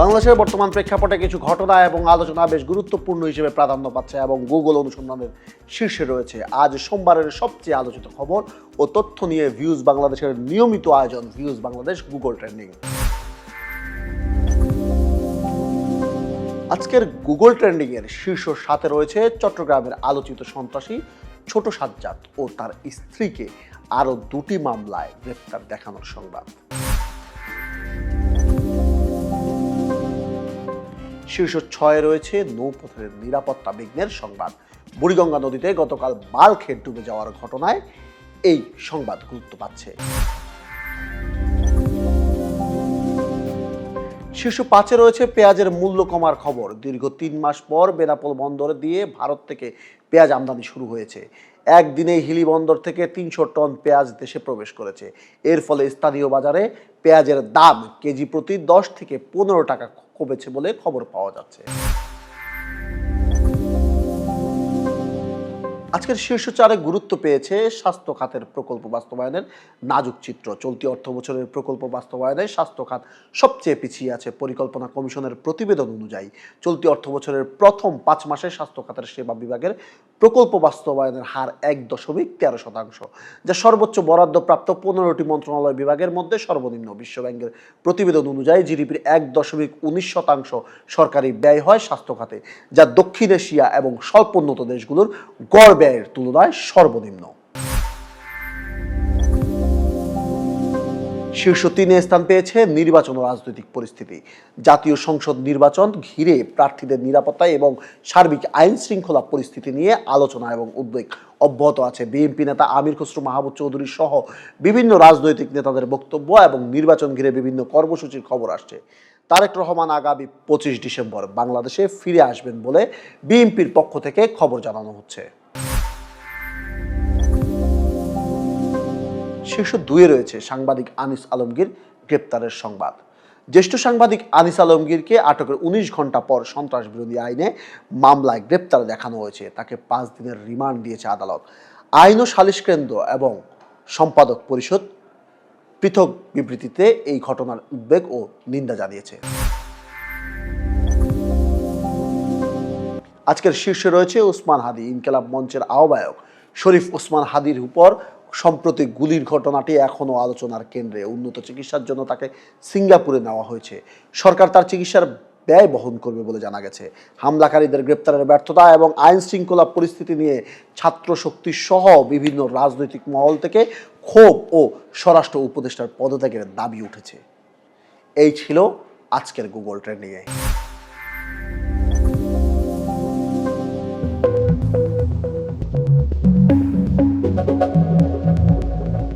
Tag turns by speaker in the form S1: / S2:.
S1: বাংলাদেশের বর্তমান প্রেক্ষাপটে কিছু ঘটনা এবং আলোচনা বেশ গুরুত্বপূর্ণ হিসেবে প্রাধান্য পাচ্ছে এবং গুগল অনুসন্ধানের শীর্ষে রয়েছে। আজ সোমবারের সবচেয়ে আলোচিত খবর ও তথ্য নিয়ে ভিউজ বাংলাদেশের নিয়মিত আয়োজন ভিউজ বাংলাদেশ গুগল ট্রেন্ডিং আজকের গুগল ট্রেন্ডিং এর শীর্ষ সাথে রয়েছে চট্টগ্রামের আলোচিত সন্ত্রাসী ছোট সাজ্জাদ ও তার স্ত্রীকে আরও দুটি মামলায় গ্রেপ্তার দেখানোর সংবাদ। শীর্ষ ছয়ে রয়েছে নৌপথের নিরাপত্তা বিঘ্নের সংবাদ। বুড়িগঙ্গা নদীতে গতকাল বালখের ডুবে যাওয়ার ঘটনায় এই সংবাদ গুরুত্ব পাচ্ছে। শীর্ষ পাঁচে রয়েছে পেঁয়াজের মূল্য কমার খবর। দীর্ঘ তিন মাস পর বেনাপোল বন্দর দিয়ে ভারত থেকে পেঁয়াজ আমদানি শুরু হয়েছে। একদিনে হিলি বন্দর থেকে তিনশো টন পেঁয়াজ দেশে প্রবেশ করেছে। এর ফলে স্থানীয় বাজারে পেঁয়াজের দাম কেজি প্রতি দশ থেকে পনেরো টাকা কমেছে বলে খবর পাওয়া যাচ্ছে। আজকের শীর্ষ চারে গুরুত্ব পেয়েছে স্বাস্থ্য খাতের প্রকল্প বাস্তবায়নের নাজুক চিত্র। চলতি অর্থ বছরের প্রকল্প বাস্তবায়নে স্বাস্থ্য খাত সবচেয়ে পিছিয়ে আছে পরিকল্পনা কমিশনের প্রতিবেদন অনুযায়ী। চলতি অর্থ বছরের প্রথম পাঁচ মাসে স্বাস্থ্য খাতের সেবা বিভাগের প্রকল্প বাস্তবায়নের হার এক দশমিক তেরো শতাংশ, যা সর্বোচ্চ বরাদ্দপ্রাপ্ত পনেরোটি মন্ত্রণালয় বিভাগের মধ্যে সর্বনিম্ন বিশ্ব ব্যাংকের প্রতিবেদন অনুযায়ী জিডিপির এক দশমিক উনিশ শতাংশ সরকারি ব্যয় হয় স্বাস্থ্য খাতে, যা দক্ষিণ এশিয়া এবং স্বল্পোন্নত দেশগুলোর গড় ব্যয়ের তুলনায় সর্বনিম্ন। শীর্ষ তিনে স্থান পেয়েছে নির্বাচন ও রাজনৈতিক পরিস্থিতি। জাতীয় সংসদ নির্বাচন ঘিরে প্রার্থীদের নিরাপত্তা এবং সার্বিক আইন শৃঙ্খলা পরিস্থিতি নিয়ে আলোচনা এবং উদ্বেগ অব্যাহত আছে। বিএনপি নেতা আমির খসরু, মাহবুব চৌধুরী সহ বিভিন্ন রাজনৈতিক নেতাদের বক্তব্য এবং নির্বাচন ঘিরে বিভিন্ন কর্মসূচির খবর আসছে। তারেক রহমান আগামী পঁচিশ ডিসেম্বর বাংলাদেশে ফিরে আসবেন বলে বিএনপির পক্ষ থেকে খবর জানানো হচ্ছে। শীর্ষ দুয়ে রয়েছে সাংবাদিক আনিস আলমগীর গ্রেপ্তারের সংবাদ। জ্যেষ্ঠ সাংবাদিক আনিস আলমগীরকে আটকের উনিশ ঘণ্টা পর সন্ত্রাস বিরোধী আইনে মামলায় গ্রেপ্তার দেখানো হয়েছে। তাকে পাঁচ দিনের রিমান্ড দিয়েছে আদালত। আইন ও সালিশ কেন্দ্র এবং সম্পাদক পরিষদ পৃথক বিবৃতিতে এই ঘটনার উদ্বেগ ও নিন্দা জানিয়েছে। আজকের শীর্ষে রয়েছে ওসমান হাদি ইনকেলাব মঞ্চের আহ্বায়ক শরীফ ওসমান হাদির উপর সম্প্রতি গুলির ঘটনাটি এখনও আলোচনার কেন্দ্রে। উন্নত চিকিৎসার জন্য তাকে সিঙ্গাপুরে নেওয়া হয়েছে। সরকার তার চিকিৎসার ব্যয় বহন করবে বলে জানা গেছে। হামলাকারীদের গ্রেপ্তারের ব্যর্থতা এবং আইন শৃঙ্খলা পরিস্থিতি নিয়ে ছাত্র শক্তি সহ বিভিন্ন রাজনৈতিক মহল থেকে ক্ষোভ ও স্বরাষ্ট্র উপদেষ্টার পদত্যাগের দাবি উঠেছে। এই ছিল আজকের গুগল ট্রেন্ডিংয়ে